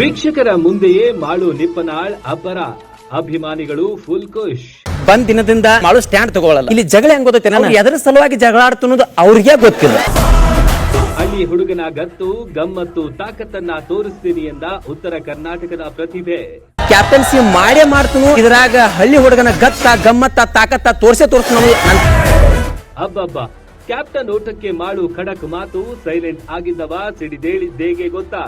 ವೀಕ್ಷಕರ ಮುಂದೆಯೇ ಮಾಳು ನಿಪ್ಪನಾಳ್ ಅಬ್ಬರ ಅಭಿಮಾನಿಗಳು ಫುಲ್ ಖುಷ್. ಬಂದ್ ದಿನದಿಂದ ಮಾಡು ಸ್ಟ್ಯಾಂಡ್ ತಗೊಳ್ಳಲ್ಲ. ಇಲ್ಲಿ ಜಗಳ ಹೆಂಗ್ ಗೊತ್ತೈತೆ ನಾನು ಎದರ ಸಲುವಾಗಿ ಜಗಳ ಅವ್ರಿಗೆ ಗೊತ್ತಿಲ್ಲ. ಹಳ್ಳಿ ಹುಡುಗನ ಗತ್ತು ಗಮ್ಮತ್ತು ತಾಕತ್ತನ್ನ ತೋರಿಸ್ತೀನಿ ಎಂದ ಉತ್ತರ ಕರ್ನಾಟಕದ ಪ್ರತಿಭೆ. ಕ್ಯಾಪ್ಟನ್ಸಿ ಮಾಡೇ ಮಾಡ್ತನು ಇದ್ರಾಗ ಹಳ್ಳಿ ಹುಡುಗನ ಗತ್ತ ಗಮ್ಮತ್ತ ತಾಕತ್ತ ತೋರ್ಸೇ ತೋರಿಸ್ತು ಅಬ್ಬಬ್ಬ. ಕ್ಯಾಪ್ಟನ್ ಓಟಕ್ಕೆ ಮಾಡು ಖಡಕ್ ಮಾತು ಸೈಲೆಂಟ್ ಆಗಿದ್ದವ ಸಿಡಿದೇಳಿದ್ದೇಗೆ ಗೊತ್ತಾ.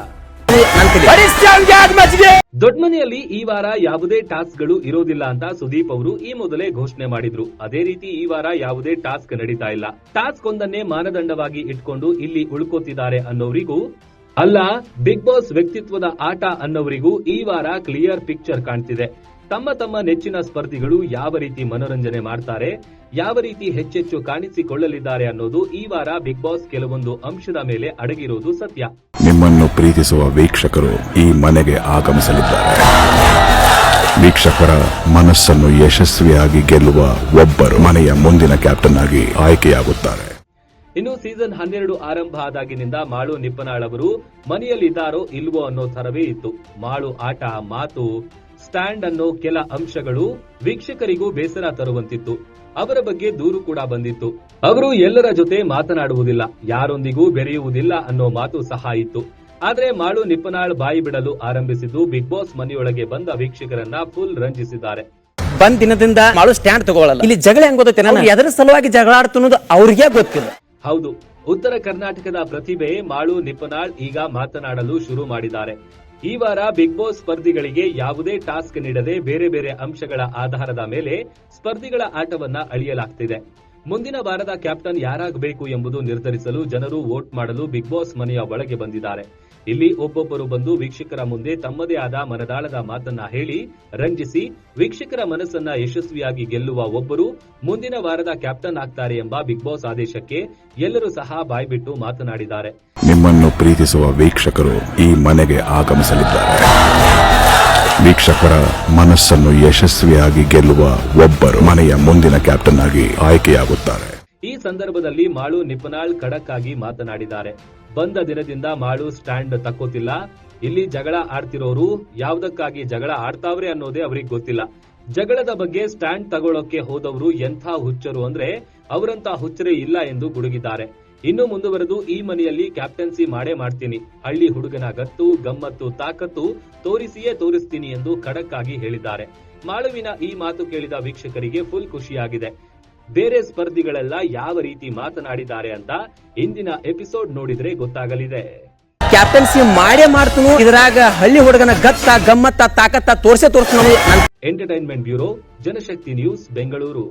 ದೊಡ್ಮನೆಯಲ್ಲಿ ಈ ವಾರ ಯಾವುದೇ ಟಾಸ್ಕ್ಗಳು ಇರೋದಿಲ್ಲ ಅಂತ ಸುದೀಪ್ ಅವರು ಈ ಮೊದಲೇ ಘೋಷಣೆ ಮಾಡಿದ್ರು. ಅದೇ ರೀತಿ ಈ ವಾರ ಯಾವುದೇ ಟಾಸ್ಕ್ ನಡೀತಾ ಇಲ್ಲ. ಟಾಸ್ಕ್ ಒಂದನ್ನೇ ಮಾನದಂಡವಾಗಿ ಇಟ್ಕೊಂಡು ಇಲ್ಲಿ ಉಳ್ಕೋತಿದ್ದಾರೆ ಅನ್ನೋರಿಗೂ ಅಲ್ಲ ಬಿಗ್ ಬಾಸ್ ವ್ಯಕ್ತಿತ್ವದ ಆಟ ಅನ್ನೋರಿಗೂ ಈ ವಾರ ಕ್ಲಿಯರ್ ಪಿಕ್ಚರ್ ಕಾಣ್ತಿದೆ. ತಮ್ಮ ತಮ್ಮ ನೆಚ್ಚಿನ ಸ್ಪರ್ಧಿಗಳು ಯಾವ ರೀತಿ ಮನೋರಂಜನೆ ಮಾಡ್ತಾರೆ ಯಾವ ರೀತಿ ಹೆಚ್ಚೆಚ್ಚು ಕಾಣಿಸಿಕೊಳ್ಳಲಿದ್ದಾರೆ ಅನ್ನೋದು ಈ ವಾರ ಬಿಗ್ ಬಾಸ್ ಕೆಲವೊಂದು ಅಂಶದ ಮೇಲೆ ಅಡಗಿರೋದು ಸತ್ಯ. ನಿಮ್ಮನ್ನು ಪ್ರೀತಿಸುವ ವೀಕ್ಷಕರು ಈ ಮನೆಗೆ ಆಗಮಿಸಲಿದ್ದಾರೆ. ವೀಕ್ಷಕರ ಮನಸ್ಸನ್ನು ಯಶಸ್ವಿಯಾಗಿ ಗೆಲ್ಲುವ ಒಬ್ಬರು ಮನೆಯ ಮುಂದಿನ ಕ್ಯಾಪ್ಟನ್ ಆಗಿ ಆಯ್ಕೆಯಾಗುತ್ತಾರೆ. ಇನ್ನು ಸೀಸನ್ ಹನ್ನೆರಡು ಆರಂಭ ಆದಾಗಿನಿಂದ ಮಾಳು ನಿಪ್ಪನಾಳ್ ಅವರು ಮನೆಯಲ್ಲಿದ್ದಾರೋ ಇಲ್ವೋ ಅನ್ನೋ ಥರವೇ ಇತ್ತು. ಮಾಳು ಆಟ, ಮಾತು ಸ್ಟ್ಯಾಂಡ್ ಅನ್ನೋ ಕೆಲ ಅಂಶಗಳು ವೀಕ್ಷಕರಿಗೂ ಬೇಸರ ತರುವಂತಿತ್ತು. ಅವರ ಬಗ್ಗೆ ದೂರು ಕೂಡ ಬಂದಿತ್ತು. ಅವರು ಎಲ್ಲರ ಜೊತೆ ಮಾತನಾಡುವುದಿಲ್ಲ ಯಾರೊಂದಿಗೂ ಬೆರೆಯುವುದಿಲ್ಲ ಅನ್ನೋ ಮಾತು ಸಹ ಇತ್ತು. ಆದ್ರೆ ಮಾಳು ನಿಪ್ಪನಾಳ್ ಬಾಯಿ ಬಿಡಲು ಆರಂಭಿಸಿದ್ದು ಬಿಗ್ ಬಾಸ್ ಮನೆಯೊಳಗೆ ಬಂದ ವೀಕ್ಷಕರನ್ನ ಫುಲ್ ರಂಜಿಸಿದ್ದಾರೆ. ಬಂದ್ ದಿನದಿಂದ ಮಾಳು ಸ್ಟ್ಯಾಂಡ್ ತಗೊಳ್ಳಲ್ಲ. ಇಲ್ಲಿ ಜಗಳ ಹೆಂಗ್ ಗೊತ್ತೈತೆ ನಾನು ಎದರ ಸಲುವಾಗಿ ಜಗಳ ಆಡ್ತು ಅವ್ರಿಗೆ ಗೊತ್ತಿಲ್ಲ. ಹೌದು ಉತ್ತರ ಕರ್ನಾಟಕದ ಪ್ರತಿಭೆ ಮಾಳು ನಿಪ್ಪನಾಳ್ ಈಗ ಮಾತನಾಡಲು ಶುರು ಮಾಡಿದ್ದಾರೆ. ಈ ವಾರ ಬಿಗ್ ಬಾಸ್ ಸ್ಪರ್ಧಿಗಳಿಗೆ ಯಾವುದೇ ಟಾಸ್ಕ್ ನೀಡದೆ ಬೇರೆ ಬೇರೆ ಅಂಶಗಳ ಆಧಾರದ ಮೇಲೆ ಸ್ಪರ್ಧಿಗಳ ಆಟವನ್ನ ಅಳಿಯಲಾಗ್ತಿದೆ. ಮುಂದಿನ ವಾರದ ಕ್ಯಾಪ್ಟನ್ ಯಾರಾಗಬೇಕು ಎಂಬುದು ನಿರ್ಧರಿಸಲು ಜನರು ವೋಟ್ ಮಾಡಲು ಬಿಗ್ ಬಾಸ್ ಮನೆಯ ಒಳಗೆ ಬಂದಿದ್ದಾರೆ. ಇಲ್ಲಿ ಒಬ್ಬೊಬ್ಬರು ಬಂದು ವೀಕ್ಷಕರ ಮುಂದೆ ತಮ್ಮದೇ ಆದ ಮನದಾಳದ ಮಾತನ್ನ ಹೇಳಿ, ರಂಜಿಸಿ, ವೀಕ್ಷಕರ ಮನಸ್ಸನ್ನ ಯಶಸ್ವಿಯಾಗಿ ಗೆಲ್ಲುವ ಒಬ್ಬರು ಮುಂದಿನ ವಾರದ ಕ್ಯಾಪ್ಟನ್ ಆಗ್ತಾರೆ ಎಂಬ ಬಿಗ್ ಬಾಸ್ ಆದೇಶಕ್ಕೆ ಎಲ್ಲರೂ ಸಹ ಬಾಯ್ಬಿಟ್ಟು ಮಾತನಾಡಿದ್ದಾರೆ. ನಿಮ್ಮನ್ನು ಪ್ರೀತಿಸುವ ವೀಕ್ಷಕರು ಈ ಮನೆಗೆ ಆಗಮಿಸಲಿದ್ದಾರೆ. ವೀಕ್ಷಕರ ಮನಸ್ಸನ್ನು ಯಶಸ್ವಿಯಾಗಿ ಗೆಲ್ಲುವ ಒಬ್ಬರು ಮನೆಯ ಮುಂದಿನ ಕ್ಯಾಪ್ಟನ್ ಆಗಿ ಆಯ್ಕೆಯಾಗುತ್ತಾರೆ. ಈ ಸಂದರ್ಭದಲ್ಲಿ ಮಾಳು ನಿಪುಣಾಳ್ ಖಡಕ್ ಆಗಿ ಮಾತನಾಡಿದ್ದಾರೆ. ಬಂದ ದಿನದಿಂದ ಮಾಳು ಸ್ಟ್ಯಾಂಡ್ ತಕ್ಕೋತಿಲ್ಲ. ಇಲ್ಲಿ ಜಗಳ ಆಡ್ತಿರೋರು ಯಾವುದಕ್ಕಾಗಿ ಜಗಳ ಆಡ್ತಾವ್ರೆ ಅನ್ನೋದೇ ಅವ್ರಿಗೆ ಗೊತ್ತಿಲ್ಲ. ಜಗಳದ ಬಗ್ಗೆ ಸ್ಟ್ಯಾಂಡ್ ತಗೊಳ್ಳೋಕೆ ಹೋದವರು ಎಂಥ ಹುಚ್ಚರು ಅಂದ್ರೆ ಅವರಂತ ಹುಚ್ಚರೇ ಇಲ್ಲ ಎಂದು ಗುಡುಗಿದ್ದಾರೆ. ಇನ್ನು ಮುಂದುವರೆದು ಈ ಮನೆಯಲ್ಲಿ ಕ್ಯಾಪ್ಟನ್ಸಿ ಮಾಡೇ ಮಾಡ್ತೀನಿ. ಹಳ್ಳಿ ಹುಡುಗನ ಗತ್ತು ಗಮ್ಮತ್ತು ತಾಕತ್ತು ತೋರಿಸಿಯೇ ತೋರಿಸ್ತೀನಿ ಎಂದು ಖಡಕ್ ಆಗಿ ಹೇಳಿದ್ದಾರೆ. ಮಾಳುವಿನ ಈ ಮಾತು ಕೇಳಿದ ವೀಕ್ಷಕರಿಗೆ ಫುಲ್ ಖುಷಿಯಾಗಿದೆ. ಬೇರೆ ಸ್ಪರ್ಧಿಗಳೆಲ್ಲ ಯಾವ ರೀತಿ ಮಾತನಾಡಿದ್ದಾರೆ ಅಂತ ಇಂದಿನ ಎಪಿಸೋಡ್ ನೋಡಿದ್ರೆ ಗೊತ್ತಾಗಲಿದೆ. ಕ್ಯಾಪ್ಟನ್ಸಿ ಮಾಡೇ ಮಾಡ್ತನು. ಇದ್ರಾಗ ಹಳ್ಳಿ ಹುಡುಗನ ಗತ್ತ ಗಮ್ಮತ್ತ ತಾಕತ್ತ ತೋರಿಸೇ ತೋರ್ಸ್ತು entertainment bureau Janashakti news Bengaluru.